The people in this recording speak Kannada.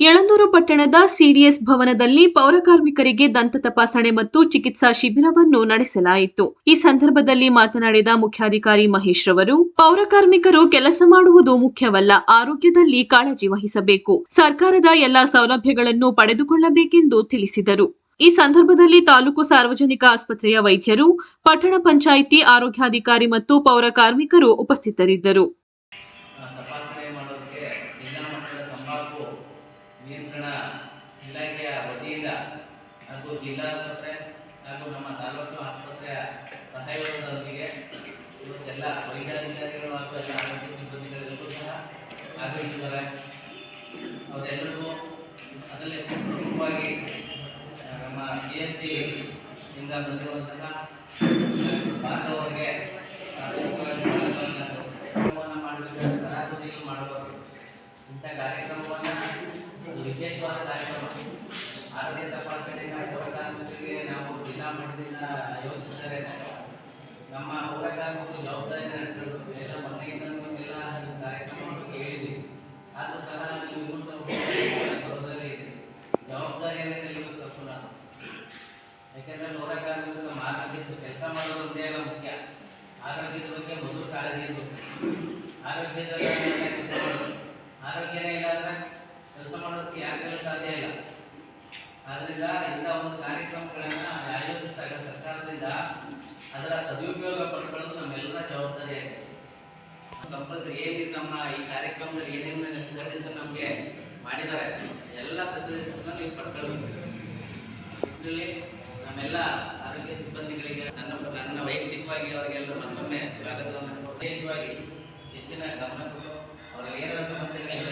ಯಳಂದೂರು ಪಟ್ಟಣದ ಸಿಡಿಎಸ್ ಭವನದಲ್ಲಿ ಪೌರಕಾರ್ಮಿಕರಿಗೆ ದಂತ ತಪಾಸಣೆ ಮತ್ತು ಚಿಕಿತ್ಸಾ ಶಿಬಿರವನ್ನು ನಡೆಸಲಾಯಿತು. ಈ ಸಂದರ್ಭದಲ್ಲಿ ಮಾತನಾಡಿದ ಮುಖ್ಯಾಧಿಕಾರಿ ಮಹೇಶ್ ರವರು ಪೌರಕಾರ್ಮಿಕರು ಕೆಲಸ ಮಾಡುವುದು ಮುಖ್ಯವಲ್ಲ, ಆರೋಗ್ಯದಲ್ಲಿ ಕಾಳಜಿ ವಹಿಸಬೇಕು, ಸರ್ಕಾರದ ಎಲ್ಲಾ ಸೌಲಭ್ಯಗಳನ್ನು ಪಡೆದುಕೊಳ್ಳಬೇಕೆಂದು ತಿಳಿಸಿದರು. ಈ ಸಂದರ್ಭದಲ್ಲಿ ತಾಲೂಕು ಸಾರ್ವಜನಿಕ ಆಸ್ಪತ್ರೆಯ ವೈದ್ಯರು, ಪಟ್ಟಣ ಪಂಚಾಯಿತಿ ಆರೋಗ್ಯಾಧಿಕಾರಿ ಮತ್ತು ಪೌರ ಕಾರ್ಮಿಕರು ಉಪಸ್ಥಿತರಿದ್ದರು. ನಿಯಂತ್ರಣ ಇಲಾಖೆಯ ವತಿಯಿಂದ ಹಾಗೂ ಜಿಲ್ಲಾಸ್ಪತ್ರೆ ಹಾಗೂ ನಮ್ಮ ತಾಲೂಕು ಆಸ್ಪತ್ರೆಯ ಸಹಯೋಗದೊಂದಿಗೆ ಇವತ್ತೆಲ್ಲ ವೈದ್ಯಾಧಿಕಾರಿಗಳು ಹಾಗೂ ಎಲ್ಲ ಆರೋಗ್ಯ ಸಿಬ್ಬಂದಿಗಳೆಲ್ಲರೂ ಸಹ ಆಗಮಿಸಿದ್ದಾರೆ. ಅವರೆಲ್ಲರಿಗೂ ಅದರಲ್ಲಿ ಪ್ರಮುಖವಾಗಿ ನಮ್ಮ ಸಿ ಎನ್ ಸಿ ಇಂದ ಬಂದಿರುವಂತಹ ಭಾರತವರಿಗೆ ಕಾರ್ಯಕ್ರಮವನ್ನು ಮಾಡಬೇಕು ಇಂಥ ಕಾರ್ಯಕ್ರಮವನ್ನು ಒಂದು ವಿಶೇಷವಾದ ಕಾರ್ಯಕ್ರಮ ಆರೋಗ್ಯ ತಪಾಸಣೆಯ ಪೌರಕಾರ್ಮಿಕರಿಗೆ ನಾವು ಜಿಲ್ಲಾ ಮಟ್ಟದಿಂದ ಯೋಚಿಸಿದರೆ ನಮ್ಮ ಅವರ ಜವಾಬ್ದಾರಿ ನಡೆಸಬೇಕು ಎಲ್ಲ ಮೊನ್ನೆಯಿಂದ ಎಲ್ಲ ಕಾರ್ಯಕ್ರಮವನ್ನು ಹೇಳಿದ್ವಿ. ಆದರೂ ಸಹ ನೀವು ಬರೋದರಲ್ಲಿ ಜವಾಬ್ದಾರಿಯನ್ನು ಕಲಿಬೇಕು ತಪ್ಪು ನಾನು ಯಾಕೆಂದ್ರೆ ಪೌರಕಾರ್ಮಿಕರು ಆರೋಗ್ಯದ ಕೆಲಸ ಮಾಡೋದು ಒಂದೇ ಮುಖ್ಯ. ಆರೋಗ್ಯದ ಬಗ್ಗೆ ಮೊದಲು ಕಾಳಜಿ ಆರೋಗ್ಯದ ಆರೋಗ್ಯನೇ ಇಲ್ಲ ಅಂದ್ರೆ ಕೆಲಸ ಮಾಡೋದಕ್ಕೆ ಯಾರು ಸಾಧ್ಯ ಇಲ್ಲ. ಆದ್ರಿಂದ ಇಂಥ ಒಂದು ಕಾರ್ಯಕ್ರಮಗಳನ್ನ ಆಯೋಜಿಸಿದಾಗ ಸರ್ಕಾರದಿಂದ ಅದರ ಸದುಪಯೋಗ ಪಡ್ಕೊಳ್ಳೋದು ನಮ್ಮೆಲ್ಲರ ಜವಾಬ್ದಾರಿ ಆಗಿದೆ. ಕಂಪಲ್ಸರಿ ಏನಿದೆ ನಮ್ಮ ಈ ಕಾರ್ಯಕ್ರಮದಲ್ಲಿ ಏನೇನು ಫೆಸಿಲಿಟೀಸ್ ನಮಗೆ ಮಾಡಿದ್ದಾರೆ, ಎಲ್ಲ ಫೆಸಿಲಿಟೀಸ್ನ ನೀವು ಪಡ್ಕೊಳ್ಬೇಕು ನಮ್ಮೆಲ್ಲ ಆರೋಗ್ಯ ಸಿಬ್ಬಂದಿಗಳಿಗೆ, ನನ್ನ ನನ್ನ ವೈಯಕ್ತಿಕವಾಗಿ ಅವರಿಗೆಲ್ಲ ಮತ್ತೊಮ್ಮೆ ಸ್ವಾಗತವನ್ನು ವಿಶೇಷವಾಗಿ ಹೆಚ್ಚಿನ ಗಮನ ಕೊಟ್ಟು, ಅವರಲ್ಲಿ ಏನೆಲ್ಲ ಸಮಸ್ಯೆಗಳಿದ್ರೆ